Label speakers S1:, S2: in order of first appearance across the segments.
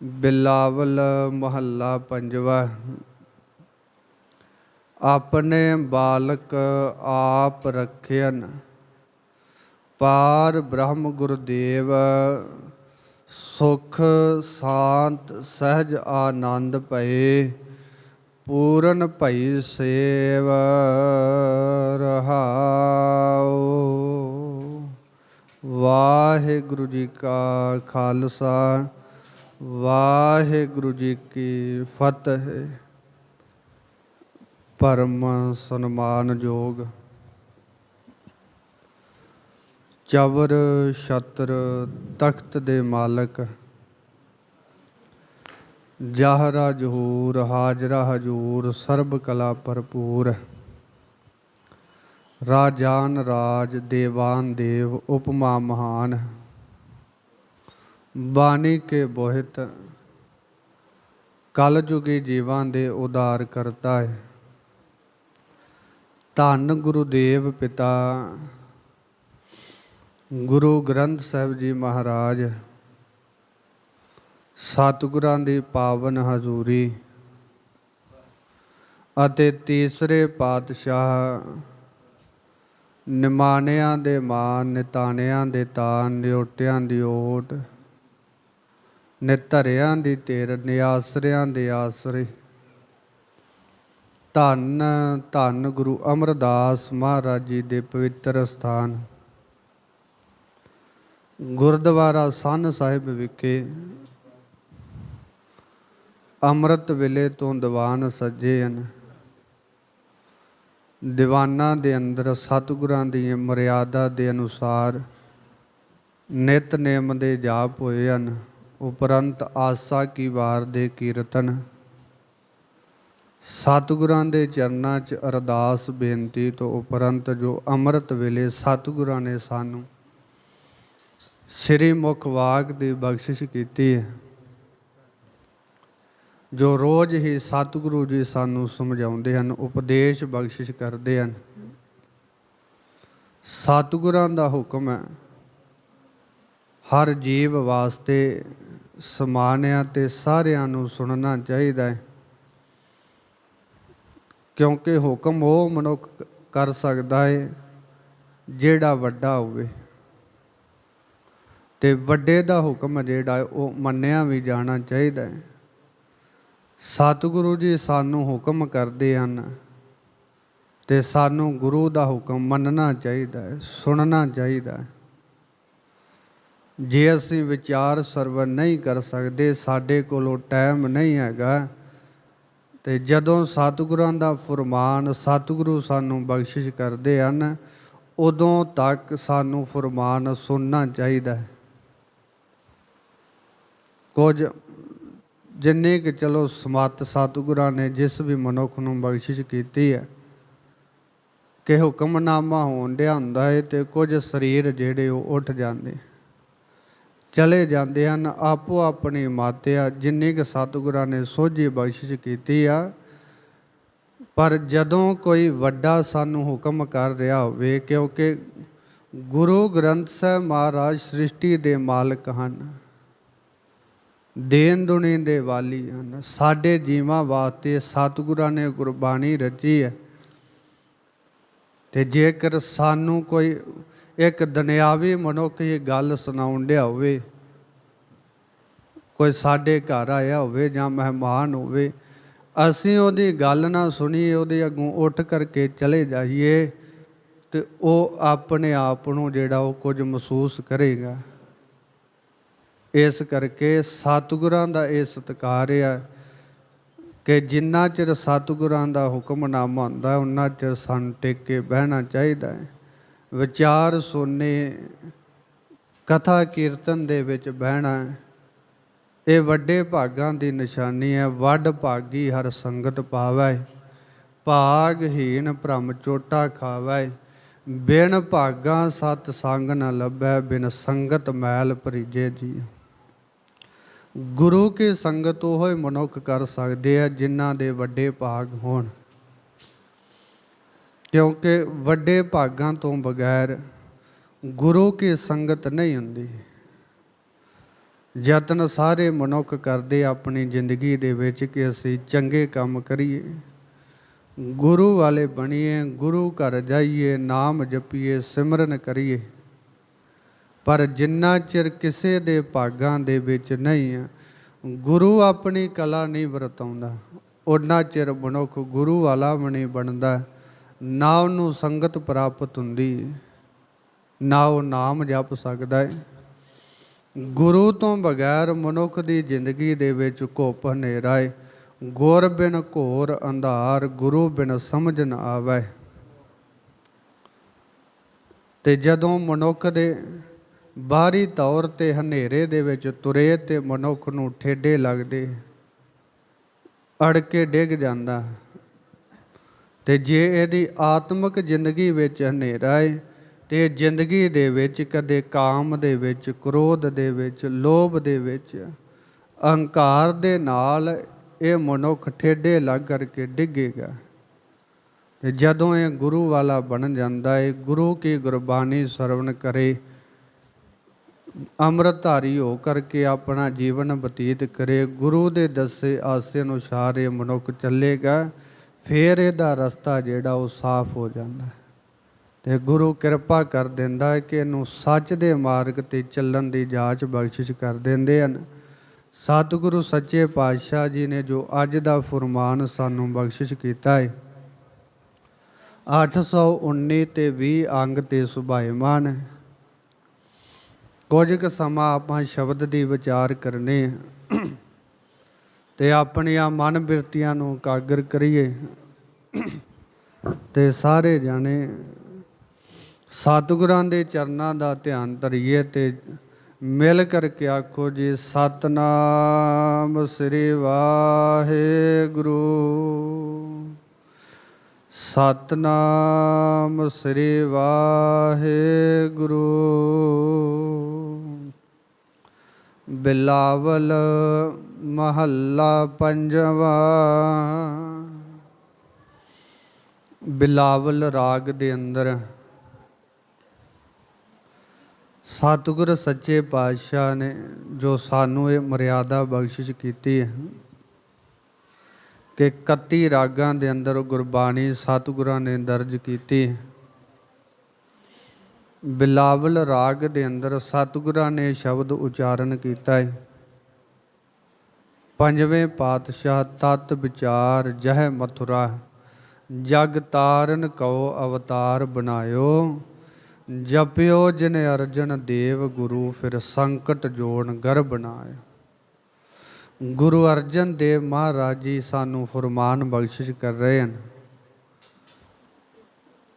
S1: ਬਿਲਾਵਲ ਮਹੱਲਾ ਪੰਜਵਾ। ਆਪਣੇ ਬਾਲਕ ਆਪ ਰੱਖਿਆਨ ਪਾਰ ਬ੍ਰਹਮ ਗੁਰਦੇਵ, ਸੁਖ ਸ਼ਾਂਤ ਸਹਿਜ ਆਨੰਦ ਭਏ, ਪੂਰਨ ਭਈ ਸੇਵ ਰਹਾਉ। ਵਾਹਿਗੁਰੂ ਜੀ ਕਾ ਖਾਲਸਾ। ਵਾਹਿਗੁਰੂ ਜੀ ਕੀ ਫਤਿਹ। ਪਰਮ ਸਨਮਾਨਯੋਗ ਚਵਰ ਛਤਰ ਤਖਤ ਦੇ ਮਾਲਕ। ਜਾਹਰਾ ਜਹੂਰ, ਹਾਜਰਾ ਹਜੂਰ, ਸਰਬ ਕਲਾ ਭਰਪੂਰ। ਰਾਜਾਨ ਰਾਜ, ਦੇਵਾਨ ਦੇਵ, ਉਪਮਾ ਮਹਾਨ। ਬਾਣੀ ਕੇ ਬੋਹਿਤ, ਕਲ ਜੁਗੀ ਜੀਵਾਂ ਦੇ ਉਦਾਰ ਕਰਤਾ ਹੈ। ਧੰਨ ਗੁਰੂਦੇਵ ਪਿਤਾ, ਗੁਰੂ ਗ੍ਰੰਥ ਸਾਹਿਬ ਜੀ ਮਹਾਰਾਜ, ਸਤਿਗੁਰਾਂ ਦੀ ਪਾਵਨ ਹਜ਼ੂਰੀ ਅਤੇ ਤੀਸਰੇ ਪਾਤਸ਼ਾਹ, ਨਿਮਾਣਿਆਂ ਦੇ ਮਾਨ, ਨਿਤਾਣਿਆਂ ਦੇ ਤਾਨ ਨਿਓਟਿਆਂ ਦੀ ਓਟ ਨਿਤਰਿਆਂ ਦੀ ਤੇਰ ਨਿਆਸਰਿਆਂ ਦੇ ਆਸਰੇ। ਧੰਨ ਧੰਨ ਗੁਰੂ ਅਮਰਦਾਸ ਮਹਾਰਾਜ ਜੀ ਦੇ ਪਵਿੱਤਰ ਸਥਾਨ। ਗੁਰਦੁਆਰਾ ਸੰਨ ਸਾਹਿਬ ਵਿਖੇ ਅੰਮ੍ਰਿਤ ਵੇਲੇ ਤੋਂ ਦੀਵਾਨ ਸੱਜੇ ਹਨ। ਦੀਵਾਨਾਂ ਦੇ ਅੰਦਰ ਸਤਿਗੁਰਾਂ ਦੀ ਮਰਿਆਦਾ ਦੇ ਅਨੁਸਾਰ ਨਿਤਨੇਮ ਦੇ ਜਾਪ ਹੋਏ ਹਨ। ਉਪਰੰਤ ਆਸਾ ਕੀ ਵਾਰ ਦੇ ਕੀਰਤਨ। ਸਤਿਗੁਰਾਂ ਦੇ ਚਰਨਾਂ 'ਚ ਅਰਦਾਸ ਬੇਨਤੀ ਤੋਂ ਉਪਰੰਤ ਜੋ ਅੰਮ੍ਰਿਤ ਵੇਲੇ ਸਤਿਗੁਰਾਂ ਨੇ ਸਾਨੂੰ ਸ੍ਰੀ ਮੁਖ ਵਾਕ ਦੀ ਬਖਸ਼ਿਸ਼ ਕੀਤੀ ਹੈ, ਜੋ ਰੋਜ਼ ਹੀ ਸਤਿਗੁਰੂ ਜੀ ਸਾਨੂੰ ਸਮਝਾਉਂਦੇ ਹਨ, ਉਪਦੇਸ਼ ਬਖਸ਼ਿਸ਼ ਕਰਦੇ ਹਨ। ਸਤਿਗੁਰਾਂ ਦਾ ਹੁਕਮ ਹੈ, ਹਰ ਜੀਵ ਵਾਸਤੇ ਸਮਾਨਿਆਂ ਤੇ ਸਾਰਿਆਂ ਨੂੰ ਸੁਣਨਾ ਚਾਹੀਦਾ ਹੈ। ਕਿਉਂਕਿ ਹੁਕਮ ਉਹ ਮਨੁੱਖ ਕਰ ਸਕਦਾ ਹੈ ਜਿਹੜਾ ਵੱਡਾ ਹੋਵੇ। ਤੇ ਵੱਡੇ ਦਾ ਹੁਕਮ ਜਿਹੜਾ ਉਹ ਮੰਨਿਆ ਵੀ ਜਾਣਾ ਚਾਹੀਦਾ ਹੈ। ਸਤਿਗੁਰੂ ਜੀ ਸਾਨੂੰ ਹੁਕਮ ਕਰਦੇ ਹਨ ਤੇ ਸਾਨੂੰ ਗੁਰੂ ਦਾ ਹੁਕਮ ਮੰਨਣਾ ਚਾਹੀਦਾ ਹੈ, ਸੁਣਨਾ ਚਾਹੀਦਾ ਹੈ। ਜੇ ਅਸੀਂ ਵਿਚਾਰ ਸਰਵ ਨਹੀਂ ਕਰ ਸਕਦੇ, ਸਾਡੇ ਕੋਲੋਂ ਟਾਈਮ ਨਹੀਂ ਹੈਗਾ। ਤੇ ਜਦੋਂ ਸਤਿਗੁਰਾਂ ਦਾ ਫਰਮਾਨ ਸਤਿਗੁਰੂ ਸਾਨੂੰ ਬਖਸ਼ਿਸ਼ ਕਰਦੇ ਹਨ, ਉਦੋਂ ਤੱਕ ਸਾਨੂੰ ਫਰਮਾਨ ਸੁਣਨਾ ਚਾਹੀਦਾ ਹੈ। ਕੁਝ ਜਿੰਨੇ ਕਿ ਚਲੋ ਸਮਤ ਸਤਿਗੁਰਾਂ ਨੇ ਜਿਸ ਵੀ ਮਨੁੱਖ ਨੂੰ ਬਖਸ਼ਿਸ਼ ਕੀਤੀ ਹੈ ਕਿ ਹੁਕਮਨਾਮਾ ਹੋਣ ਡਿਆ ਹੁੰਦਾ ਹੈ ਤੇ ਕੁਝ ਸਰੀਰ ਜਿਹੜੇ ਉਹ ਉੱਠ ਜਾਂਦੇ। ਚਲੇ ਜਾਂਦੇ ਹਨ, ਆਪੋ ਆਪਣੀ ਮਾਤਿਆ ਜਿੰਨੀ ਕਿ ਸਤਿਗੁਰਾਂ ਨੇ ਸੋਝੀ ਬਖਸ਼ਿਸ਼ ਕੀਤੀ ਆ, ਪਰ ਜਦੋਂ ਕੋਈ ਵੱਡਾ ਸਾਨੂੰ ਹੁਕਮ ਕਰ ਰਿਹਾ ਹੋਵੇ, ਕਿਉਂਕਿ ਗੁਰੂ ਗ੍ਰੰਥ ਸਾਹਿਬ ਮਹਾਰਾਜ ਸ੍ਰਿਸ਼ਟੀ ਦੇ ਮਾਲਕ ਹਨ ਦੇਨ ਦੁਨੀ ਦੇ ਵਾਲੀ ਹਨ, ਸਾਡੇ ਜੀਵਾਂ ਵਾਸਤੇ ਸਤਿਗੁਰਾਂ ਨੇ ਗੁਰਬਾਣੀ ਰਚੀ ਹੈ, ਤੇ ਜੇਕਰ ਸਾਨੂੰ ਕੋਈ ਇੱਕ ਦੁਨਿਆਵੀ ਮਨੁੱਖ ਇਹ ਗੱਲ ਸੁਣਾਉਣ ਡਿਆ ਹੋਵੇ, ਕੋਈ ਸਾਡੇ ਘਰ ਆਇਆ ਹੋਵੇ ਜਾਂ ਮਹਿਮਾਨ ਹੋਵੇ, ਅਸੀਂ ਉਹਦੀ ਗੱਲ ਨਾ ਸੁਣੀਏ ਉਹਦੇ ਅੱਗੋਂ ਉੱਠ ਕਰਕੇ ਚਲੇ ਜਾਈਏ ਤੇ ਉਹ ਆਪਣੇ ਆਪ ਨੂੰ ਜਿਹੜਾ ਉਹ ਕੁਝ ਮਹਿਸੂਸ ਕਰੇਗਾ। ਇਸ ਕਰਕੇ ਸਤਿਗੁਰਾਂ ਦਾ ਇਹ ਸਤਿਕਾਰ ਆ ਕਿ ਜਿੰਨਾ ਚਿਰ ਸਤਿਗੁਰਾਂ ਦਾ ਹੁਕਮਨਾਮਾ ਹੁੰਦਾ ਉਹਨਾਂ ਚਿਰ ਸਾਨੂੰ ਟਿਕ ਕੇ ਬਹਿਣਾ ਚਾਹੀਦਾ ਹੈ। ਵਿਚਾਰ ਸੋਨੇ, ਕਥਾ ਕੀਰਤਨ ਦੇ ਵਿੱਚ ਬਹਿਣਾ, ਇਹ ਵੱਡੇ ਭਾਗਾਂ ਦੀ ਨਿਸ਼ਾਨੀ ਹੈ। ਵੱਡ ਭਾਗੀ ਹਰ ਸੰਗਤ ਪਾਵੈ ਭਾਗਹੀਣ ਭ੍ਰਮ ਚੋਟਾ ਖਾਵੈ। ਬਿਨ ਭਾਗਾ ਸਤ ਸੰਗ ਨ ਲੱਭੈ, ਬਿਨ ਸੰਗਤ ਮੈਲ ਭਰੀਜੇ ਜੀ। ਗੁਰੂ ਕੇ ਸੰਗਤ ਉਹ ਹੀ ਮਨੁੱਖ ਕਰ ਸਕਦੇ ਆ ਜਿਨ੍ਹਾਂ ਦੇ ਵੱਡੇ ਭਾਗ ਹੋਣ। ਕਿਉਂਕਿ ਵੱਡੇ ਭਾਗਾਂ ਤੋਂ ਬਗੈਰ ਗੁਰੂ ਕੀ ਸੰਗਤ ਨਹੀਂ ਹੁੰਦੀ। ਯਤਨ ਸਾਰੇ ਮਨੁੱਖ ਕਰਦੇ ਆਪਣੀ ਜ਼ਿੰਦਗੀ ਦੇ ਵਿੱਚ ਕਿ ਅਸੀਂ ਚੰਗੇ ਕੰਮ ਕਰੀਏ। ਗੁਰੂ ਵਾਲੇ ਬਣੀਏ, ਗੁਰੂ ਘਰ ਜਾਈਏ, ਨਾਮ ਜਪੀਏ, ਸਿਮਰਨ ਕਰੀਏ। ਪਰ ਜਿੰਨਾ ਚਿਰ ਕਿਸੇ ਦੇ ਭਾਗਾਂ ਦੇ ਵਿੱਚ ਨਹੀਂ ਹੈ ਗੁਰੂ ਆਪਣੀ ਕਲਾ ਨਹੀਂ ਵਰਤਾਉਂਦਾ। ਉਹਨਾਂ ਚਿਰ ਮਨੁੱਖ ਗੁਰੂ ਵਾਲਾ ਵੀ ਨਹੀਂ ਬਣਦਾ ਨਾ ਉਹਨੂੰ ਸੰਗਤ ਪ੍ਰਾਪਤ ਹੁੰਦੀ, ਨਾ ਉਹ ਨਾਮ ਜਪ ਸਕਦਾ ਹੈ ਗੁਰੂ ਤੋਂ ਬਗੈਰ ਮਨੁੱਖ ਦੀ ਜ਼ਿੰਦਗੀ ਦੇ ਵਿੱਚ ਘੁੱਪ ਹਨੇਰਾ ਹੈ ਗੁਰ ਬਿਨ ਘੋਰ ਅੰਧਾਰ, ਗੁਰੂ ਬਿਨ ਸਮਝ ਨ ਆਵੇ। ਤੇ ਜਦੋਂ ਮਨੁੱਖ ਦੇ ਬਾਹਰੀ ਤੌਰ ਤੇ ਹਨੇਰੇ ਦੇ ਵਿੱਚ ਤੁਰੇ ਤੇ ਮਨੁੱਖ ਨੂੰ ਠੇਡੇ ਲੱਗਦੇ ਅੜ ਕੇ ਡਿੱਗ ਜਾਂਦਾ। ਤੇ ਜੇ ਇਹਦੀ ਆਤਮਿਕ ਜ਼ਿੰਦਗੀ ਵਿੱਚ ਹਨੇਰਾ ਹੈ ਤੇ ਜ਼ਿੰਦਗੀ ਦੇ ਵਿੱਚ ਕਦੇ ਕਾਮ ਦੇ ਵਿੱਚ, ਕ੍ਰੋਧ ਦੇ ਵਿੱਚ, ਲੋਭ ਦੇ ਵਿੱਚ, ਅਹੰਕਾਰ ਦੇ ਨਾਲ ਇਹ ਮਨੁੱਖ ਠੇਡੇ ਲੱਗ ਕਰਕੇ ਡਿੱਗੇਗਾ। ਤੇ ਜਦੋਂ ਇਹ ਗੁਰੂ ਵਾਲਾ ਬਣ ਜਾਂਦਾ ਹੈ ਗੁਰੂ ਕੀ ਗੁਰਬਾਣੀ ਸਰਵਣ ਕਰੇ, ਅੰਮ੍ਰਿਤਧਾਰੀ ਹੋ ਕਰਕੇ ਆਪਣਾ ਜੀਵਨ ਬਤੀਤ ਕਰੇ, ਗੁਰੂ ਦੇ ਦੱਸੇ ਆਸੇ ਅਨੁਸਾਰ ਇਹ ਮਨੁੱਖ ਚੱਲੇਗਾ। ਫਿਰ ਇਹਦਾ ਰਸਤਾ ਜਿਹੜਾ ਉਹ ਸਾਫ਼ ਹੋ ਜਾਂਦਾ ਹੈ। ਤੇ ਗੁਰੂ ਕਿਰਪਾ ਕਰ ਦਿੰਦਾ ਹੈ ਕਿ ਇਹਨੂੰ ਸੱਚ ਦੇ ਮਾਰਗ ਤੇ ਚੱਲਣ ਦੀ ਜਾਂਚ ਬਖਸ਼ਿਸ਼ ਕਰ ਦਿੰਦੇ ਹਨ। ਸਤਿਗੁਰੂ ਸੱਚੇ ਪਾਤਸ਼ਾਹ ਜੀ ਨੇ ਜੋ ਅੱਜ ਦਾ ਫਰਮਾਨ ਸਾਨੂੰ ਬਖਸ਼ਿਸ਼ ਕੀਤਾ ਹੈ 819 ਤੇ 20 ਅੰਗ ਤੇ ਸੁਭਾਇਮਾਨ ਹੈ। ਕੁਝ ਕੁ ਸਮਾਂ ਆਪਾਂ ਸ਼ਬਦ ਦੀ ਵਿਚਾਰ ਕਰਨੇ ਤੇ ਆਪਣੀਆਂ ਮਨ ਬਿਰਤੀਆਂ ਨੂੰ ਕਾਗਰ ਕਰੀਏ। ਤੇ ਸਾਰੇ ਜਾਣੇ ਸਤਿਗੁਰਾਂ ਦੇ ਚਰਨਾਂ ਦਾ ਧਿਆਨ ਧਰੀਏ ਤੇ ਮਿਲ ਕਰਕੇ ਆਖੋ ਜੀ, ਸਤਨਾਮ ਸ੍ਰੀ ਵਾਹਿਗੁਰੂ। ਸਤਨਾਮ ਸ੍ਰੀ ਵਾਹਿਗੁਰੂ। ਬਿਲਾਵਲ ਮਹੱਲਾ ਪੰਜਵਾ। ਬਿਲਾਵਲ ਰਾਗ ਦੇ ਅੰਦਰ, ਸਤਿਗੁਰ ਸੱਚੇ ਪਾਤਸ਼ਾਹ ਨੇ ਜੋ ਸਾਨੂੰ ਇਹ ਮਰਿਆਦਾ ਬਖਸ਼ਿਸ਼ ਕੀਤੀ ਹੈ ਕਿ 31 ਰਾਗਾਂ ਦੇ ਅੰਦਰ ਗੁਰਬਾਣੀ ਸਤਿਗੁਰਾਂ ਨੇ ਦਰਜ ਕੀਤੀ ਹੈ। ਬਿਲਾਵਲ ਰਾਗ ਦੇ ਅੰਦਰ ਸਤਿਗੁਰਾਂ ਨੇ ਸ਼ਬਦ ਉਚਾਰਨ ਕੀਤਾ ਹੈ। ਪੰਜਵੇਂ ਪਾਤਸ਼ਾਹ ਤਤ ਵਿਚਾਰ ਜਹ ਮਥੁਰਾ। ਜਗ ਤਾਰਨ ਕਉ ਅਵਤਾਰ ਬਣਾਇਓ, ਜਪਿਓ ਜਿਨ ਅਰਜਨ ਦੇਵ ਗੁਰੂ, ਫਿਰ ਸੰਕਟ ਜੋਨ ਗਰ ਬਣਾਇ ਗੁਰੂ ਅਰਜਨ ਦੇਵ ਮਹਾਰਾਜ ਜੀ ਸਾਨੂੰ ਫਰਮਾਨ ਬਖਸ਼ਿਸ਼ ਕਰ ਰਹੇ ਹਨ।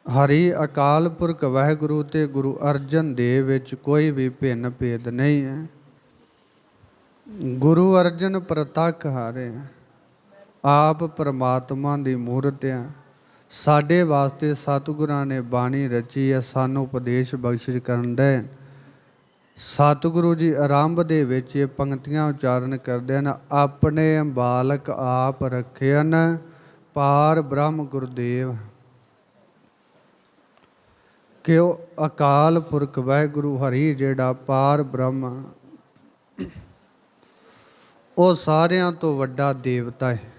S1: ਹਰੀ ਅਕਾਲ ਪੁਰਖ ਵਾਹਿਗੁਰੂ ਤੇ ਗੁਰੂ ਅਰਜਨ ਦੇਵ ਵਿੱਚ ਕੋਈ ਵੀ ਭਿੰਨ ਭੇਦ ਨਹੀਂ ਹੈ। ਗੁਰੂ ਅਰਜਨ ਪ੍ਰਤੱਖ ਹਾਰੇ, ਆਪ ਪਰਮਾਤਮਾ ਦੀ ਮੂਰਤ ਹੈ ਸਾਡੇ ਵਾਸਤੇ ਸਤਿਗੁਰਾਂ ਨੇ ਬਾਣੀ ਰਚੀ ਹੈ, ਸਾਨੂੰ ਉਪਦੇਸ਼ ਬਖਸ਼ਿਸ਼ ਕਰਨ ਦੇ। ਸਤਿਗੁਰੂ ਜੀ ਆਰੰਭ ਦੇ ਵਿੱਚ ਇਹ ਪੰਕਤੀਆਂ ਉਚਾਰਨ ਕਰਦੇ ਹਨ, ਆਪਣੇ ਬਾਲਕ ਆਪ ਰੱਖਿਆਨ ਪਾਰ ਬ੍ਰਹਮ ਗੁਰਦੇਵ। ਕਿ ਉਹ ਅਕਾਲ ਪੁਰਖ ਵਾਹਿਗੁਰੂ ਹਰੀ ਜਿਹੜਾ ਪਾਰ ਬ੍ਰਹਮ, ਉਹ ਸਾਰਿਆਂ ਤੋਂ ਵੱਡਾ ਦੇਵਤਾ ਹੈ।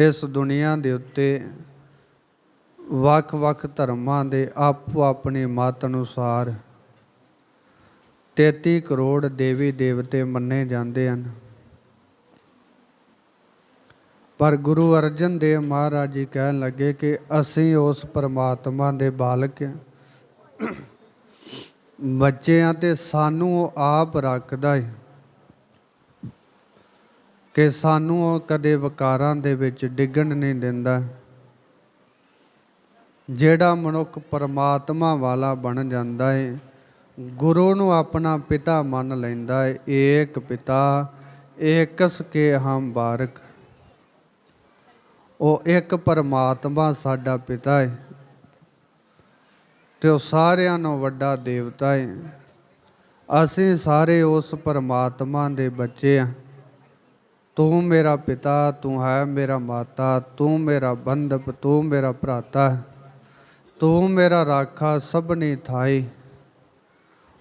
S1: ਇਸ ਦੁਨੀਆ ਦੇ ਉੱਤੇ ਵੱਖ-ਵੱਖ ਧਰਮਾਂ ਦੇ ਆਪੋ ਆਪਣੀ ਮਤ ਅਨੁਸਾਰ 33 ਕਰੋੜ ਦੇਵੀ ਦੇਵਤੇ ਮੰਨੇ ਜਾਂਦੇ ਹਨ। ਪਰ ਗੁਰੂ ਅਰਜਨ ਦੇਵ ਮਹਾਰਾਜ ਜੀ ਕਹਿਣ ਲੱਗੇ ਕਿ ਅਸੀਂ ਉਸ ਪਰਮਾਤਮਾ ਦੇ ਬਾਲਕ ਹਾਂ ਬੱਚੇ ਆ ਤੇ ਸਾਨੂੰ ਉਹ ਆਪ ਰੱਖਦਾ ਹੈ ਕਿ ਸਾਨੂੰ ਉਹ ਕਦੇ ਵਿਕਾਰਾਂ ਦੇ ਵਿੱਚ ਡਿੱਗਣ ਨਹੀਂ ਦਿੰਦਾ। ਜਿਹੜਾ ਮਨੁੱਖ ਪਰਮਾਤਮਾ ਵਾਲਾ ਬਣ ਜਾਂਦਾ ਹੈ ਗੁਰੂ ਨੂੰ ਆਪਣਾ ਪਿਤਾ ਮੰਨ ਲੈਂਦਾ ਹੈ ਏਕ ਪਿਤਾ, ਏਕਸ ਕੇ ਹਮ ਬਾਰਕ। ਉਹ ਇੱਕ ਪਰਮਾਤਮਾ ਸਾਡਾ ਪਿਤਾ ਹੈ ਤੇ ਉਹ ਸਾਰਿਆਂ ਨੂੰ ਵੱਡਾ ਦੇਵਤਾ ਹੈ ਅਸੀਂ ਸਾਰੇ ਉਸ ਪਰਮਾਤਮਾ ਦੇ ਬੱਚੇ ਆ। ਤੂੰ ਮੇਰਾ ਪਿਤਾ, ਤੂੰ ਹੈ ਮੇਰਾ ਮਾਤਾ, ਤੂੰ ਮੇਰਾ ਬੰਧਪ, ਤੂੰ ਮੇਰਾ ਭਰਾਤਾ, ਤੂੰ ਮੇਰਾ ਰਾਖਾ ਸਭਨੀ ਥਾਈ।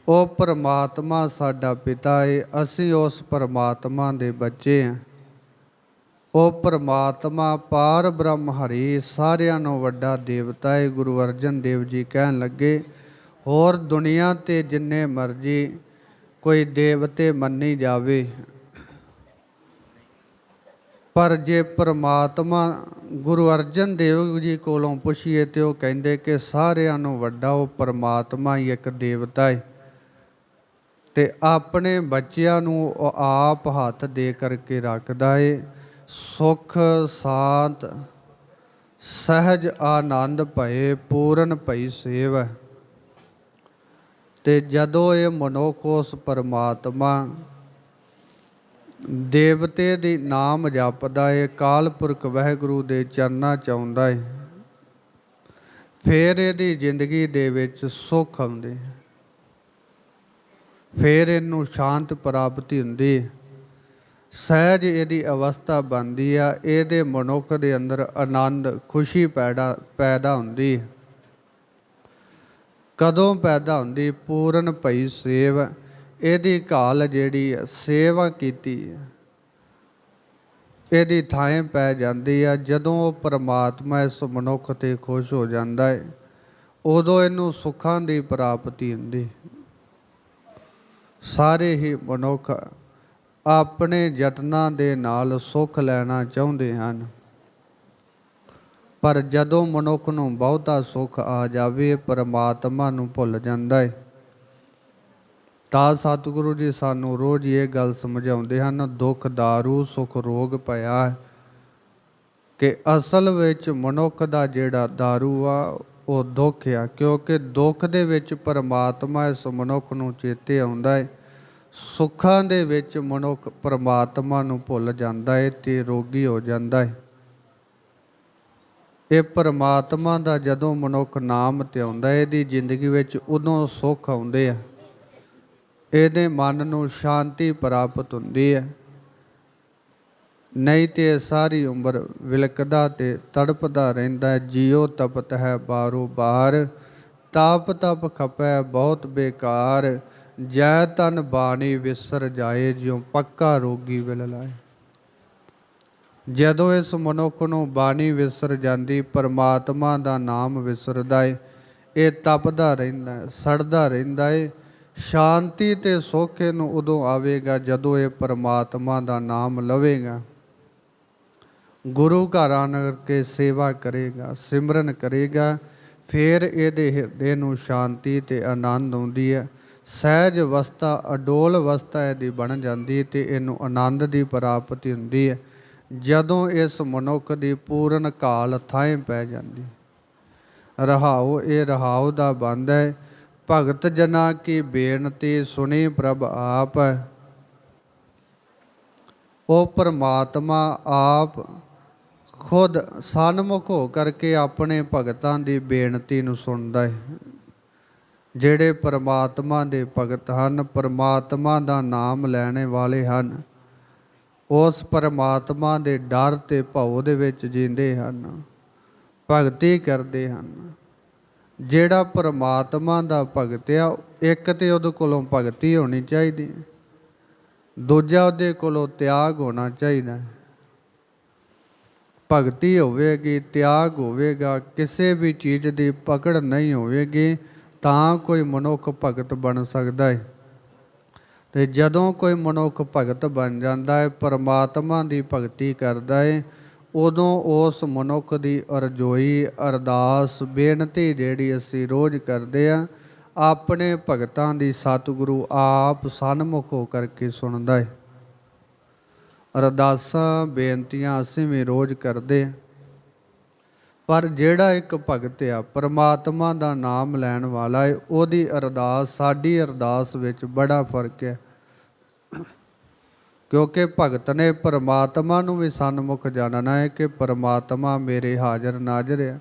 S1: ਉਹ ਪਰਮਾਤਮਾ ਸਾਡਾ ਪਿਤਾ ਏ, ਅਸੀਂ ਉਸ ਪਰਮਾਤਮਾ ਦੇ ਬੱਚੇ ਹਾਂ ਉਹ ਪਰਮਾਤਮਾ ਪਾਰ ਬ੍ਰਹਮ ਹਰੀ, ਸਾਰਿਆਂ ਨੂੰ ਵੱਡਾ ਦੇਵਤਾ ਏ, ਗੁਰੂ ਅਰਜਨ ਦੇਵ ਜੀ ਕਹਿਣ ਲੱਗੇ, ਹੋਰ ਦੁਨੀਆ ਤੇ ਜਿੰਨੇ ਮਰਜ਼ੀ ਕੋਈ ਦੇਵਤੇ ਮੰਨੀ ਜਾਵੇ ਪਰ ਜੇ ਪ੍ਰਮਾਤਮਾ ਗੁਰੂ ਅਰਜਨ ਦੇਵ ਜੀ ਕੋਲੋਂ ਪੁੱਛੀਏ ਤੇ ਉਹ ਕਹਿੰਦੇ ਕਿ ਸਾਰਿਆਂ ਨੂੰ ਵੱਡਾ ਉਹ ਪਰਮਾਤਮਾ ਹੀ ਇੱਕ ਦੇਵਤਾ ਹੈ ਤੇ ਆਪਣੇ ਬੱਚਿਆਂ ਨੂੰ ਉਹ ਆਪ ਹੱਥ ਦੇ ਕਰਕੇ ਰੱਖਦਾ ਏ। ਸੁਖ, ਸ਼ਾਂਤ, ਸਹਿਜ, ਆਨੰਦ ਭਏ, ਪੂਰਨ ਭਈ ਸੇਵ। ਤੇ ਜਦੋਂ ਇਹ ਮਨੁੱਖ ਉਸ ਪਰਮਾਤਮਾ ਦੇਵਤੇ ਦੀ ਨਾਮ ਜਪਦਾ ਏ, ਕਾਲ ਪੁਰਖ ਵਾਹਿਗੁਰੂ ਦੇ ਚਰਨਾਂ ਚ ਆਉਂਦਾ ਏ। ਫੇਰ ਇਹਦੀ ਜ਼ਿੰਦਗੀ ਦੇ ਵਿੱਚ ਸੁੱਖ ਆਉਂਦੇ ਫੇਰ ਇਹਨੂੰ ਸ਼ਾਂਤ ਪ੍ਰਾਪਤੀ ਹੁੰਦੀ ਹੈ ਸਹਿਜ ਇਹਦੀ ਅਵਸਥਾ ਬਣਦੀ ਆ, ਇਹਦੇ ਮਨੁੱਖ ਦੇ ਅੰਦਰ ਆਨੰਦ, ਖੁਸ਼ੀ ਪੈਦਾ ਪੈਦਾ ਹੁੰਦੀ ਕਦੋਂ ਪੈਦਾ ਹੁੰਦੀ, ਪੂਰਨ ਭਈ ਸੇਵ ਇਹਦੀ ਘਾਲ ਜਿਹੜੀ ਆ, ਸੇਵਾ ਕੀਤੀ ਇਹਦੀ ਥਾਂ ਪੈ ਜਾਂਦੀ ਆ ਜਦੋਂ ਉਹ ਪਰਮਾਤਮਾ ਇਸ ਮਨੁੱਖ ਤੇ ਖੁਸ਼ ਹੋ ਜਾਂਦਾ ਹੈ ਉਦੋਂ ਇਹਨੂੰ ਸੁੱਖਾਂ ਦੀ ਪ੍ਰਾਪਤੀ ਹੁੰਦੀ। ਸਾਰੇ ਹੀ ਮਨੁੱਖ ਆਪਣੇ ਯਤਨਾਂ ਦੇ ਨਾਲ ਸੁੱਖ ਲੈਣਾ ਚਾਹੁੰਦੇ ਹਨ। ਪਰ ਜਦੋਂ ਮਨੁੱਖ ਨੂੰ ਬਹੁਤਾ ਸੁੱਖ ਆ ਜਾਵੇ ਪਰਮਾਤਮਾ ਨੂੰ ਭੁੱਲ ਜਾਂਦਾ ਹੈ ਤਾਂ ਸਤਿਗੁਰੂ ਜੀ ਸਾਨੂੰ ਰੋਜ਼ ਇਹ ਗੱਲ ਸਮਝਾਉਂਦੇ ਹਨ, ਦੁੱਖ, ਦਾਰੂ, ਸੁਖ, ਰੋਗ ਪਿਆ ਕਿ ਅਸਲ ਵਿੱਚ ਮਨੁੱਖ ਦਾ ਜਿਹੜਾ ਦਾਰੂ ਆ, ਉਹ ਦੁੱਖ ਆ, ਕਿਉਂਕਿ ਦੁੱਖ ਦੇ ਵਿੱਚ ਪਰਮਾਤਮਾ ਇਸ ਮਨੁੱਖ ਨੂੰ ਚੇਤੇ ਆਉਂਦਾ ਹੈ। ਸੁੱਖਾਂ ਦੇ ਵਿੱਚ ਮਨੁੱਖ ਪਰਮਾਤਮਾ ਨੂੰ ਭੁੱਲ ਜਾਂਦਾ ਹੈ ਤੇ ਰੋਗੀ ਹੋ ਜਾਂਦਾ ਹੈ। ਇਹ ਪਰਮਾਤਮਾ ਦਾ ਜਦੋਂ ਮਨੁੱਖ ਨਾਮ ਤੇ ਆਉਂਦਾ ਹੈ, ਇਹਦੀ ਜ਼ਿੰਦਗੀ ਵਿੱਚ ਉਦੋਂ ਸੁੱਖ ਆਉਂਦੇ ਆ। ਇਹਦੇ ਮਨ ਨੂੰ ਸ਼ਾਂਤੀ ਪ੍ਰਾਪਤ ਹੁੰਦੀ ਹੈ। ਨਹੀਂ ਤੇ ਸਾਰੀ ਉਮਰ ਵਿਲਕਦਾ ਤੇ ਤੜਪਦਾ ਰਹਿੰਦਾ ਹੈ। ਜਿਉ ਤਪਤ ਹੈ ਬਾਰੋ ਬਾਰ ਤਾਪ ਤਪ ਖਪੈ ਬਹੁਤ ਬੇਕਾਰ, ਜੈ ਤਨ ਬਾਣੀ ਵਿਸਰ ਜਾਏ ਜਿਉ ਪੱਕਾ ਰੋਗੀ ਵਿਲ ਲਾਏ। ਜਦੋਂ ਇਸ ਮਨੁੱਖ ਨੂੰ ਬਾਣੀ ਵਿਸਰ ਜਾਂਦੀ, ਪਰਮਾਤਮਾ ਦਾ ਨਾਮ ਵਿਸਰਦਾ ਏ, ਇਹ ਤਪਦਾ ਰਹਿੰਦਾ ਸੜਦਾ ਰਹਿੰਦਾ ਏ ਸ਼ਾਂਤੀ ਤੇ ਸੁੱਖ ਇਹਨੂੰ ਉਦੋਂ ਆਵੇਗਾ ਜਦੋਂ ਇਹ ਪਰਮਾਤਮਾ ਦਾ ਨਾਮ ਲਵੇਗਾ। ਗੁਰੂ ਘਰ ਆਣ ਕੇ ਸੇਵਾ ਕਰੇਗਾ, ਸਿਮਰਨ ਕਰੇਗਾ, ਫਿਰ ਇਹਦੇ ਹਿਰਦੇ ਨੂੰ ਸ਼ਾਂਤੀ ਤੇ ਆਨੰਦ ਆਉਂਦੀ ਹੈ। ਸਹਿਜ ਅਵਸਥਾ, ਅਡੋਲ ਅਵਸਥਾ ਇਹਦੀ ਬਣ ਜਾਂਦੀ ਤੇ ਇਹਨੂੰ ਆਨੰਦ ਦੀ ਪ੍ਰਾਪਤੀ ਹੁੰਦੀ ਹੈ। ਜਦੋਂ ਇਸ ਮਨੁੱਖ ਦੀ ਪੂਰਨ ਕਾਲ ਥਾਂ ਪੈ ਜਾਂਦੀ ਰਹਾਉ, ਇਹ ਰਹਾਉ ਦਾ ਬੰਦ ਹੈ। ਭਗਤ ਜਨਾ ਕੀ ਬੇਨਤੀ ਸੁਣੀ ਪ੍ਰਭ ਆਪ। ਉਹ ਪਰਮਾਤਮਾ ਆਪ, ਖੁਦ ਸਨਮੁਖ ਹੋ ਕਰਕੇ ਆਪਣੇ ਭਗਤਾਂ ਦੀ ਬੇਨਤੀ ਨੂੰ ਸੁਣਦਾ ਹੈ ਜਿਹੜੇ ਪਰਮਾਤਮਾ ਦੇ ਭਗਤ ਹਨ, ਪਰਮਾਤਮਾ ਦਾ ਨਾਮ ਲੈਣੇ ਵਾਲੇ ਹਨ। ਉਸ ਪਰਮਾਤਮਾ ਦੇ ਡਰ ਤੇ ਭਉ ਦੇ ਵਿੱਚ ਜੀਂਦੇ ਹਨ, ਭਗਤੀ ਕਰਦੇ ਹਨ। ਜਿਹੜਾ ਪਰਮਾਤਮਾ ਦਾ ਭਗਤ ਆ, ਇੱਕ ਤੇ ਉਹਦੇ ਕੋਲੋਂ ਭਗਤੀ ਹੋਣੀ ਚਾਹੀਦੀ, ਦੂਜਾ ਉਹਦੇ ਕੋਲੋਂ ਤਿਆਗ ਹੋਣਾ ਚਾਹੀਦਾ। ਭਗਤੀ ਹੋਵੇਗੀ, ਤਿਆਗ ਹੋਵੇਗਾ, ਕਿਸੇ ਵੀ ਚੀਜ਼ ਦੀ ਪਕੜ ਨਹੀਂ ਹੋਵੇਗੀ, ਤਾਂ ਕੋਈ ਮਨੁੱਖ ਭਗਤ ਬਣ ਸਕਦਾ ਹੈ ਤੇ ਜਦੋਂ ਕੋਈ ਮਨੁੱਖ ਭਗਤ ਬਣ ਜਾਂਦਾ ਹੈ ਪਰਮਾਤਮਾ ਦੀ ਭਗਤੀ ਕਰਦਾ ਹੈ ਉਦੋਂ ਉਸ ਮਨੁੱਖ ਦੀ ਅਰਜ਼ੋਈ, ਅਰਦਾਸ, ਬੇਨਤੀ ਜਿਹੜੀ ਅਸੀਂ ਰੋਜ਼ ਕਰਦੇ ਆ, ਆਪਣੇ ਭਗਤਾਂ ਦੀ ਸਤਿਗੁਰੂ ਆਪ ਸਨਮੁਖ ਹੋ ਕਰਕੇ ਸੁਣਦਾ ਹੈ ਅਰਦਾਸਾਂ, ਬੇਨਤੀਆਂ ਅਸੀਂ ਵੀ ਰੋਜ਼ ਕਰਦੇ ਆ। ਪਰ ਜਿਹੜਾ ਇੱਕ ਭਗਤ ਆ, ਪਰਮਾਤਮਾ ਦਾ ਨਾਮ ਲੈਣ ਵਾਲਾ ਹੈ ਉਹਦੀ ਅਰਦਾਸ, ਸਾਡੀ ਅਰਦਾਸ ਵਿੱਚ ਬੜਾ ਫ਼ਰਕ ਹੈ। ਕਿਉਂਕਿ ਭਗਤ ਨੇ ਪਰਮਾਤਮਾ ਨੂੰ ਵੀ ਸਨਮੁਖ ਜਾਣਨਾ ਹੈ ਕਿ ਪਰਮਾਤਮਾ ਮੇਰੇ ਹਾਜ਼ਰ ਨਾਜ਼ਰ ਹੈ।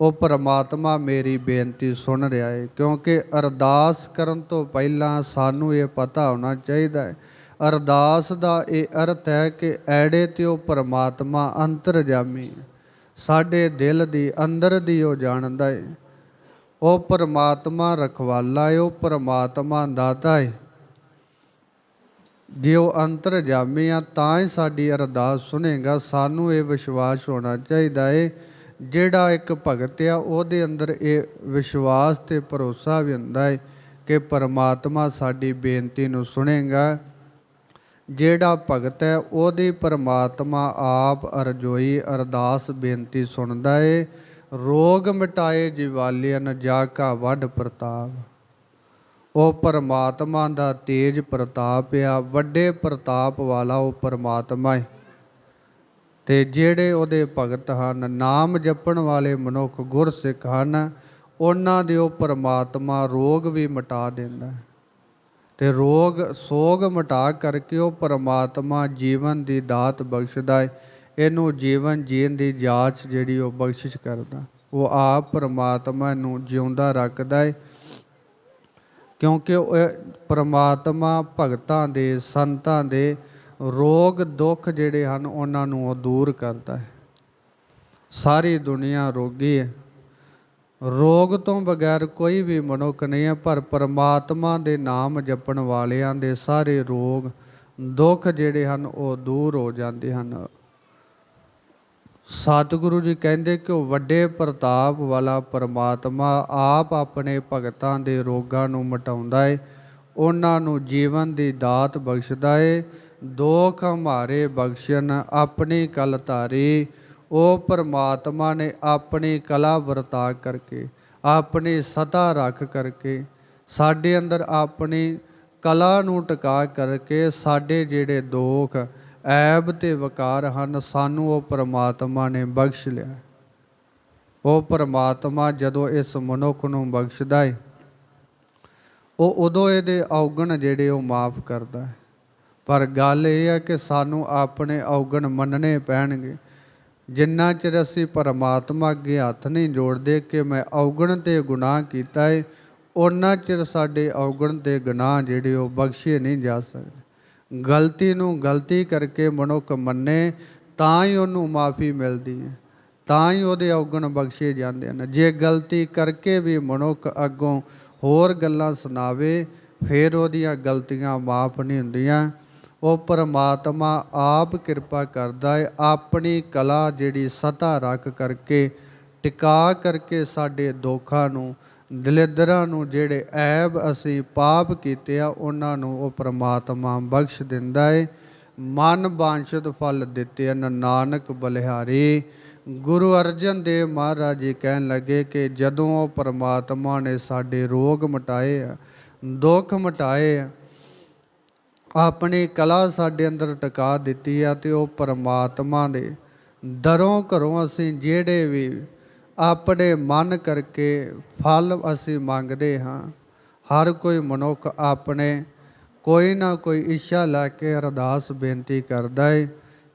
S1: ਉਹ ਪਰਮਾਤਮਾ ਮੇਰੀ ਬੇਨਤੀ ਸੁਣ ਰਿਹਾ ਹੈ ਕਿਉਂਕਿ ਅਰਦਾਸ ਕਰਨ ਤੋਂ ਪਹਿਲਾਂ ਸਾਨੂੰ ਇਹ ਪਤਾ ਹੋਣਾ ਚਾਹੀਦਾ ਹੈ। ਅਰਦਾਸ ਦਾ ਇਹ ਅਰਥ ਹੈ ਕਿ ਐੜੇ ਤੇ ਉਹ ਪਰਮਾਤਮਾ ਅੰਤਰਜਾਮੀ ਹੈ। ਸਾਡੇ ਦਿਲ ਦੀ ਅੰਦਰ ਦੀ ਉਹ ਜਾਣਦਾ ਹੈ। ਉਹ ਪਰਮਾਤਮਾ ਰਖਵਾਲਾ ਹੈ, ਉਹ ਪਰਮਾਤਮਾ ਦਾਤਾ ਹੈ। ਜੇ ਉਹ ਅੰਤਰਜਾਮੀ ਆ ਤਾਂ ਹੀ ਸਾਡੀ ਅਰਦਾਸ ਸੁਣੇਗਾ। ਸਾਨੂੰ ਇਹ ਵਿਸ਼ਵਾਸ ਹੋਣਾ ਚਾਹੀਦਾ ਹੈ ਜਿਹੜਾ ਇੱਕ ਭਗਤ ਆ, ਉਹਦੇ ਅੰਦਰ ਇਹ ਵਿਸ਼ਵਾਸ ਤੇ ਭਰੋਸਾ ਵੀ ਹੁੰਦਾ ਹੈ ਕਿ ਪਰਮਾਤਮਾ ਸਾਡੀ ਬੇਨਤੀ ਨੂੰ ਸੁਣੇਗਾ। ਜਿਹੜਾ ਭਗਤ ਹੈ, ਉਹਦੀ ਪਰਮਾਤਮਾ ਆਪ ਅਰਜੋਈ ਅਰਦਾਸ ਬੇਨਤੀ ਸੁਣਦਾ ਏ। ਰੋਗ ਮਿਟਾਏ ਜਿਵਾਲਿਅਨ, ਜਾ ਕਾ ਵੱਡ ਪ੍ਰਤਾਪ। ਉਹ ਪਰਮਾਤਮਾ ਦਾ ਤੇਜ ਪ੍ਰਤਾਪ ਆ, ਵੱਡੇ ਪ੍ਰਤਾਪ ਵਾਲਾ ਉਹ ਪਰਮਾਤਮਾ ਹੈ ਤੇ ਜਿਹੜੇ ਉਹਦੇ ਭਗਤ ਹਨ, ਨਾਮ ਜਪਣ ਵਾਲੇ ਮਨੁੱਖ ਗੁਰਸਿੱਖ ਹਨ, ਉਹਨਾਂ ਦੇ ਉਹ ਪਰਮਾਤਮਾ ਰੋਗ ਵੀ ਮਿਟਾ ਦਿੰਦਾ। ਹੈ ਤੇ ਰੋਗ, ਸੋਗ ਮਿਟਾ ਕਰਕੇ ਉਹ ਪਰਮਾਤਮਾ ਜੀਵਨ ਦੀ ਦਾਤ ਬਖਸ਼ਦਾ ਹੈ ਇਹਨੂੰ ਜੀਵਨ ਜੀਣ ਦੀ ਜਾਂਚ ਜਿਹੜੀ ਉਹ ਬਖਸ਼ਿਸ਼ ਕਰਦਾ। ਉਹ ਆਪ ਪਰਮਾਤਮਾ ਨੂੰ ਜਿਉਂਦਾ ਰੱਖਦਾ ਹੈ ਕਿਉਂਕਿ ਇਹ ਪਰਮਾਤਮਾ, ਭਗਤਾਂ ਦੇ, ਸੰਤਾਂ ਦੇ ਰੋਗ, ਦੁੱਖ ਜਿਹੜੇ ਹਨ, ਉਹਨਾਂ ਨੂੰ ਉਹ ਦੂਰ ਕਰਦਾ ਹੈ। ਸਾਰੀ ਦੁਨੀਆ ਰੋਗੀ ਹੈ। ਰੋਗ ਤੋਂ ਬਗੈਰ ਕੋਈ ਵੀ ਮਨੁੱਖ ਨਹੀਂ ਹੈ, ਪਰ ਪਰਮਾਤਮਾ ਦੇ ਨਾਮ ਜਪਣ ਵਾਲਿਆਂ ਦੇ ਸਾਰੇ ਰੋਗ, ਦੁੱਖ ਜਿਹੜੇ ਹਨ, ਉਹ ਦੂਰ ਹੋ ਜਾਂਦੇ ਹਨ। ਸਤਿਗੁਰੂ ਜੀ ਕਹਿੰਦੇ ਕਿ ਉਹ ਵੱਡੇ ਪ੍ਰਤਾਪ ਵਾਲਾ ਪਰਮਾਤਮਾ ਆਪ ਆਪਣੇ ਭਗਤਾਂ ਦੇ ਰੋਗਾਂ ਨੂੰ ਮਟਾਉਂਦਾ ਏ, ਉਹਨਾਂ ਨੂੰ ਜੀਵਨ ਦੀ ਦਾਤ ਬਖਸ਼ਦਾ ਏ, ਦੋਖ ਹਮਾਰੇ ਬਖਸ਼ਣ ਆਪਣੀ ਕਲ ਧਾਰੀ। ਉਹ ਪਰਮਾਤਮਾ ਨੇ ਆਪਣੀ ਕਲਾ ਵਰਤਾ ਕਰਕੇ, ਆਪਣੀ ਸਤਾ ਰੱਖ ਕਰਕੇ, ਸਾਡੇ ਅੰਦਰ ਆਪਣੀ ਕਲਾ ਨੂੰ ਟਿਕਾ ਕਰਕੇ ਸਾਡੇ ਜਿਹੜੇ ਦੋਖ ਐਬ ਤੇ ਵਕਾਰ ਹਨ, ਸਾਨੂੰ ਉਹ ਪਰਮਾਤਮਾ ਨੇ ਬਖਸ਼ ਲਿਆ। ਉਹ ਪਰਮਾਤਮਾ ਜਦੋਂ ਇਸ ਮਨੁੱਖ ਨੂੰ ਬਖਸ਼ਦਾ ਹੈ ਉਹ ਉਦੋਂ ਇਹਦੇ ਔਗਣ ਜਿਹੜੇ ਉਹ ਮਾਫ ਕਰਦਾ ਹੈ ਪਰ ਗੱਲ ਇਹ ਹੈ ਕਿ ਸਾਨੂੰ ਆਪਣੇ ਔਗਣ ਮੰਨਣੇ ਪੈਣਗੇ। ਜਿੰਨਾ ਚਿਰ ਅਸੀਂ ਪਰਮਾਤਮਾ ਅੱਗੇ ਹੱਥ ਨਹੀਂ ਜੋੜਦੇ ਕਿ ਮੈਂ ਔਗਣ ਤੇ ਗੁਨਾਹ ਕੀਤਾ ਹੈ ਉਹਨਾਂ ਚਿਰ ਸਾਡੇ ਔਗਣ ਤੇ ਗੁਨਾਹ ਜਿਹੜੇ ਉਹ ਬਖਸ਼ੇ ਨਹੀਂ ਜਾ ਸਕਦੇ। ਗਲਤੀ ਨੂੰ ਗਲਤੀ ਕਰਕੇ ਮਨੁੱਖ ਮੰਨੇ, ਤਾਂ ਹੀ ਉਹਨੂੰ ਮਾਫੀ ਮਿਲਦੀ ਹੈ, ਤਾਂ ਹੀ ਉਹਦੇ ਔਗਣ ਬਖਸ਼ੇ ਜਾਂਦੇ ਹਨ। ਜੇ ਗਲਤੀ ਕਰਕੇ ਵੀ ਮਨੁੱਖ ਅੱਗੋਂ ਹੋਰ ਗੱਲਾਂ ਸੁਣਾਵੇ, ਫਿਰ ਉਹਦੀਆਂ ਗਲਤੀਆਂ ਮਾਫ ਨਹੀਂ ਹੁੰਦੀਆਂ। ਉਹ ਪਰਮਾਤਮਾ ਆਪ ਕਿਰਪਾ ਕਰਦਾ ਹੈ, ਆਪਣੀ ਕਲਾ ਜਿਹੜੀ ਸਤਾ ਰੱਖ ਕਰਕੇ, ਟਿਕਾ ਕਰਕੇ ਸਾਡੇ ਦੋਖਾਂ ਨੂੰ ਦਲਿੱਦਰਾਂ ਨੂੰ ਜਿਹੜੇ ਐਬ ਅਸੀਂ ਪਾਪ ਕੀਤੇ ਆ, ਉਹਨਾਂ ਨੂੰ ਉਹ ਪ੍ਰਮਾਤਮਾ ਬਖਸ਼ ਦਿੰਦਾ ਏ। ਮਨ ਬਾਂਛਤ ਫਲ ਦਿੱਤੇ ਹਨ, ਨਾਨਕ ਬਲਿਹਾਰੀ। ਗੁਰੂ ਅਰਜਨ ਦੇਵ ਮਹਾਰਾਜ ਜੀ ਕਹਿਣ ਲੱਗੇ ਕਿ ਜਦੋਂ ਉਹ ਪ੍ਰਮਾਤਮਾ ਨੇ ਸਾਡੇ ਰੋਗ ਮਿਟਾਏ ਆ, ਦੁੱਖ ਮਿਟਾਏ ਆ, ਆਪਣੀ ਕਲਾ ਸਾਡੇ ਅੰਦਰ ਟਿਕਾ ਦਿੱਤੀ ਆ ਤੇ ਉਹ ਪਰਮਾਤਮਾ ਦੇ ਦਰੋਂ ਘਰੋਂ ਅਸੀਂ ਜਿਹੜੇ ਵੀ ਆਪਣੇ ਮਨ ਕਰਕੇ ਫਲ ਅਸੀਂ ਮੰਗਦੇ ਹਾਂ। ਹਰ ਕੋਈ ਮਨੁੱਖ ਆਪਣੇ, ਕੋਈ ਨਾ ਕੋਈ ਇੱਛਾ ਲੈ ਕੇ ਅਰਦਾਸ ਬੇਨਤੀ ਕਰਦਾ ਏ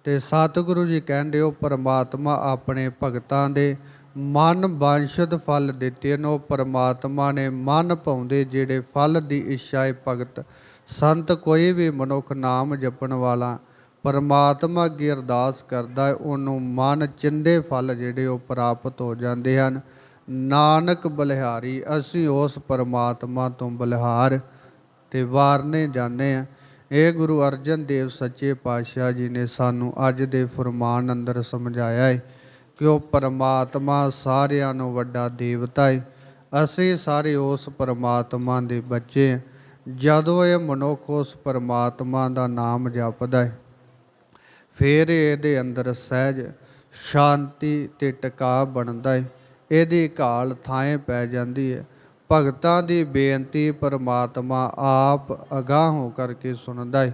S1: ਤੇ ਸਤਿਗੁਰੂ ਜੀ ਕਹਿੰਦੇ ਉਹ ਪਰਮਾਤਮਾ ਆਪਣੇ ਭਗਤਾਂ ਦੇ ਮਨ ਬਾਂਸ਼ਦ ਫਲ ਦਿੱਤੇ ਨੇ, ਉਹ ਪਰਮਾਤਮਾ ਨੇ ਮਨ ਪਾਉਂਦੇ ਜਿਹੜੇ ਫਲ ਦੀ ਇੱਛਾ ਏ ਭਗਤ। ਸੰਤ ਕੋਈ ਵੀ ਮਨੁੱਖ ਨਾਮ ਜਪਣ ਵਾਲਾ ਪਰਮਾਤਮਾ ਅੱਗੇ ਅਰਦਾਸ ਕਰਦਾ ਹੈ, ਉਹਨੂੰ ਮਨ ਚਿੰਦੇ ਫਲ ਜਿਹੜੇ ਉਹ ਪ੍ਰਾਪਤ ਹੋ ਜਾਂਦੇ ਹਨ। ਨਾਨਕ ਬਲਿਹਾਰੀ, ਅਸੀਂ ਉਸ ਪਰਮਾਤਮਾ ਤੋਂ ਬਲਿਹਾਰ ਤੇ ਵਾਰਨੇ ਜਾਂਦੇ ਆ ਇਹ ਗੁਰੂ ਅਰਜਨ ਦੇਵ ਸੱਚੇ ਪਾਤਸ਼ਾਹ ਜੀ ਨੇ ਸਾਨੂੰ ਅੱਜ ਦੇ ਫਰਮਾਨ ਅੰਦਰ ਸਮਝਾਇਆ ਹੈ ਕਿ ਉਹ ਪਰਮਾਤਮਾ ਸਾਰਿਆਂ ਨੂੰ ਵੱਡਾ ਦੇਵਤਾ ਹੈ। ਅਸੀਂ ਸਾਰੇ ਉਸ ਪਰਮਾਤਮਾ ਦੇ ਬੱਚੇ ਹਾਂ। ਜਦੋਂ ਇਹ ਮਨੁੱਖ ਉਸ ਪਰਮਾਤਮਾ ਦਾ ਨਾਮ ਜਪਦਾ ਹੈ ਫਿਰ ਇਹਦੇ ਅੰਦਰ ਸਹਿਜ ਸ਼ਾਂਤੀ ਤੇ ਟਿਕਾ ਬਣਦਾ ਹੈ ਇਹਦੀ ਘਾਲ ਥਾਂ ਪੈ ਜਾਂਦੀ ਹੈ ਭਗਤਾਂ ਦੀ ਬੇਨਤੀ ਪਰਮਾਤਮਾ ਆਪ ਅਗਾਹ ਹੋ ਕਰਕੇ ਸੁਣਦਾ ਹੈ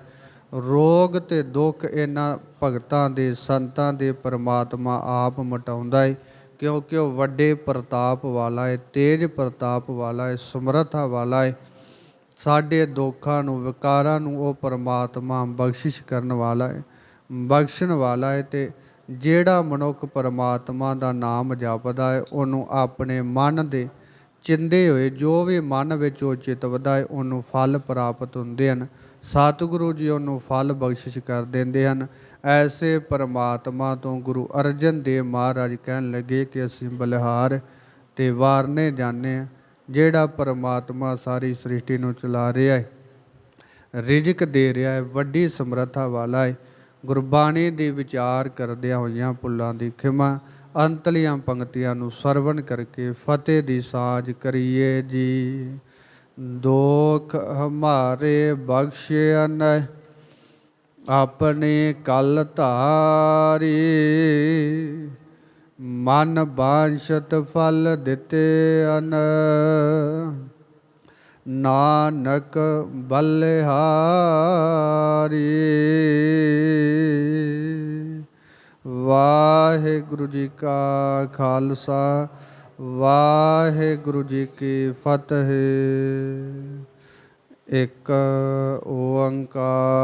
S1: ਰੋਗ ਤੇ ਦੁੱਖ ਇਹਨਾਂ ਭਗਤਾਂ ਦੇ, ਸੰਤਾਂ ਦੇ ਪਰਮਾਤਮਾ ਆਪ ਮਟਾਉਂਦਾ ਹੈ ਕਿਉਂਕਿ ਉਹ ਵੱਡੇ ਪ੍ਰਤਾਪ ਵਾਲਾ ਹੈ ਤੇਜ ਪ੍ਰਤਾਪ ਵਾਲਾ ਹੈ ਸਮਰੱਥਾ ਵਾਲਾ ਹੈ ਸਾਡੇ ਦੁੱਖਾਂ ਨੂੰ, ਵਿਕਾਰਾਂ ਨੂੰ ਉਹ ਪਰਮਾਤਮਾ ਬਖਸ਼ਿਸ਼ ਕਰਨ ਵਾਲਾ ਹੈ ਬਖਸ਼ਣ ਵਾਲਾ ਹੈ ਤੇ ਜਿਹੜਾ ਮਨੁੱਖ ਪਰਮਾਤਮਾ ਦਾ ਨਾਮ ਜਪਦਾ ਹੈ ਉਹਨੂੰ ਆਪਣੇ ਮਨ ਦੇ ਚਿੰਦੇ ਹੋਏ ਜੋ ਵੀ ਮਨ ਵਿੱਚ ਉਹ ਚਿਤਵਦਾ ਹੈ ਉਹਨੂੰ ਫਲ ਪ੍ਰਾਪਤ ਹੁੰਦੇ ਹਨ। ਸਤਿਗੁਰੂ ਜੀ ਉਹਨੂੰ ਫਲ ਬਖਸ਼ਿਸ਼ ਕਰ ਦਿੰਦੇ ਹਨ। ਐਸੇ ਪਰਮਾਤਮਾ ਤੋਂ ਗੁਰੂ ਅਰਜਨ ਦੇਵ ਮਹਾਰਾਜ ਕਹਿਣ ਲੱਗੇ ਕਿ ਅਸੀਂ ਬਲਿਹਾਰ ਤੇ ਵਾਰਨੇ ਜਾਣੇ ਹਾਂ, ਜਿਹੜਾ ਪਰਮਾਤਮਾ ਸਾਰੀ ਸ੍ਰਿਸ਼ਟੀ ਨੂੰ ਚਲਾ ਰਿਹਾ ਹੈ ਰਿਜਕ ਦੇ ਰਿਹਾ ਹੈ ਵੱਡੀ ਸਮਰੱਥਾ ਵਾਲਾ ਹੈ ਗੁਰਬਾਣੀ ਦੀ ਵਿਚਾਰ ਕਰਦਿਆਂ ਹੋਈਆਂ ਭੁੱਲਾਂ ਦੀ ਖਿਮਾ, ਅੰਤਲੀਆਂ ਪੰਕਤੀਆਂ ਨੂੰ ਸਰਵਣ ਕਰਕੇ ਫਤਿਹ ਦੀ ਸਾਜ ਕਰੀਏ ਜੀ। ਦੋਖ ਹਮਾਰੇ ਬਖਸ਼ਿਆਨ ਆਪਣੇ ਕਲ ਧਾਰੀ। ਮਨ ਬਾਂਸ਼ਤ ਫਲ ਦਿੱਤੇ ਅਨ ਨਾਨਕ ਬਲਿਹਾਰੀ। ਵਾਹਿਗੁਰੂ ਜੀ ਕਾ ਖਾਲਸਾ ਵਾਹਿਗੁਰੂ ਜੀ ਕੀ ਫਤਿਹ। ਇੱਕ ਓੰਕਾਰ।